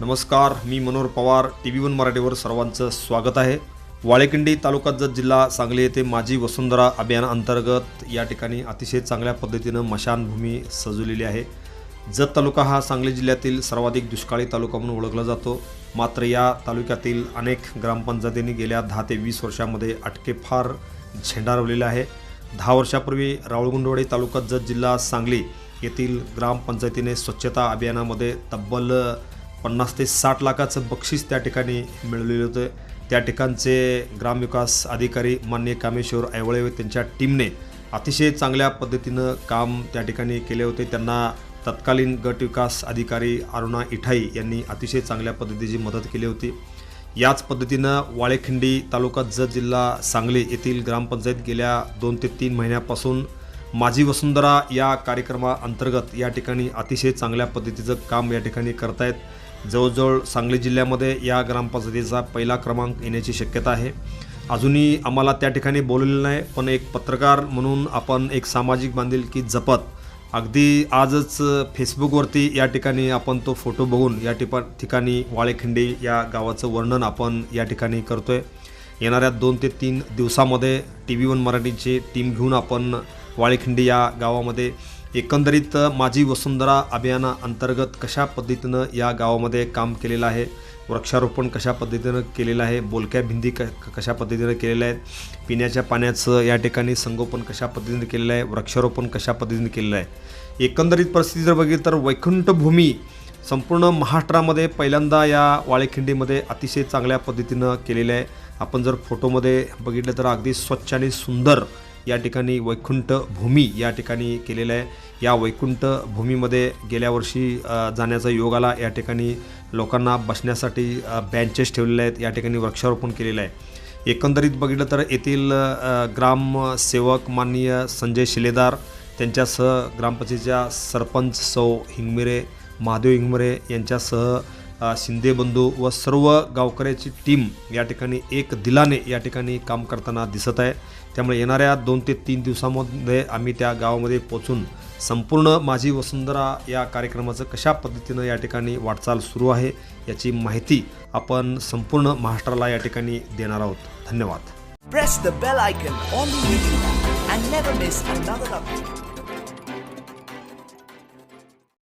नमस्कार मी Manohar Pawar T V one मराठीवर सर्वांचं स्वागत आहे. वाळेकिंडी तालुका जत जिल्हा सांगली येथे माझी वसुंधरा अभियानाअंतर्गत या ठिकाणी अतिशय चांगल्या पद्धतीनं मशानभूमी सजवलेली आहे. जत तालुका हा सांगली जिल्ह्यातील सर्वाधिक दुष्काळी तालुका म्हणून ओळखला जातो. मात्र या तालुक्यातील अनेक ग्रामपंचायतींनी गेल्या दहा ते वीस वर्षामध्ये अटके फार झेंडारवलेले आहे. दहा वर्षापूर्वी रावळगुंडवाडी तालुका जत जिल्हा सांगली येथील ग्रामपंचायतीने स्वच्छता अभियानामध्ये तब्बल पन्नास ते साठ लाखाचं बक्षीस त्या ठिकाणी मिळवलेलं होतं. त्या ठिकाणचे ग्रामविकास अधिकारी मान्य कामेश्वर ऐवळे व त्यांच्या टीमने अतिशय चांगल्या पद्धतीनं काम त्या ठिकाणी केले होते. त्यांना तत्कालीन गट विकास अधिकारी अरुणा इठाई यांनी अतिशय चांगल्या पद्धतीची मदत केली होती. याच पद्धतीनं वाळेखिंडी तालुका जत जिल्हा सांगली येथील ग्रामपंचायत गेल्या दोन ते तीन महिन्यापासून माझी वसुंधरा या कार्यक्रमाअंतर्गत या ठिकाणी अतिशय चांगल्या पद्धतीचं काम या ठिकाणी करतायत. जवळजवळ सांगली जिल्ह्यामध्ये या ग्रामपंचायतीचा पहिला क्रमांक येण्याची शक्यता आहे. अजूनही आम्हाला त्या ठिकाणी बोललेलं नाही पण एक पत्रकार म्हणून आपण एक सामाजिक बांधिलकी जपत अगदी आजच फेसबुकवरती या ठिकाणी आपण तो फोटो बघून या टिपा ठिकाणी वाळेखिंडी या गावाचं वर्णन आपण या ठिकाणी करतोय. येणाऱ्या दोन ते तीन दिवसामध्ये टी व्ही वन मराठीची टीम घेऊन आपण वाळेखिंडी या गावामध्ये एकंदरीत माझी वसुंधरा अभियाना अंतर्गत कशा पद्धतीनं या गावामध्ये काम केलेलं आहे? वृक्षारोपण कशा पद्धतीनं केलेलं आहे? बोलक्या भिंती क कशा पद्धतीनं केलेल्या आहेत? पिण्याच्या पाण्याचं या ठिकाणी संगोपन कशा पद्धतीनं केलेलं आहे? वृक्षारोपण कशा पद्धतीनं केलेलं आहे? एकंदरीत परिस्थिती जर बघितली तर वैकुंठभूमी संपूर्ण महाराष्ट्रामध्ये पहिल्यांदा या वाळेखिंडीमध्ये अतिशय चांगल्या पद्धतीनं केलेलं आहे. आपण जर फोटोमध्ये बघितलं तर अगदी स्वच्छ आणि सुंदर या ठिकाणी वैकुंठ भूमी या ठिकाणी केलेलं आहे. या वैकुंठ भूमीमध्ये गेल्या वर्षी जाण्याचा योग आला. या ठिकाणी लोकांना बसण्यासाठी बँचेस बेंचेस ठेवलेले आहेत. या ठिकाणी वृक्षारोपण केलेलं आहे. एकंदरीत बघितलं तर येथील ग्रामसेवक माननीय संजय शिलेदार त्यांच्यासह ग्रामपंचायतीच्या सरपंच सौ हिंगमिरे महादेव हिंगमिरे यांच्यासह शिंदे बंधू व सर्व गावकऱ्याची टीम या ठिकाणी एक दिलाने या ठिकाणी काम करताना दिसत आहे. त्यामुळे येणाऱ्या दोन ते तीन दिवसामध्ये आम्ही त्या गावामध्ये पोचून संपूर्ण माझी वसुंधरा या कार्यक्रमाचं कशा पद्धतीनं या ठिकाणी वाटचाल सुरू आहे याची माहिती आपण संपूर्ण महाराष्ट्राला या ठिकाणी देणार आहोत. धन्यवाद.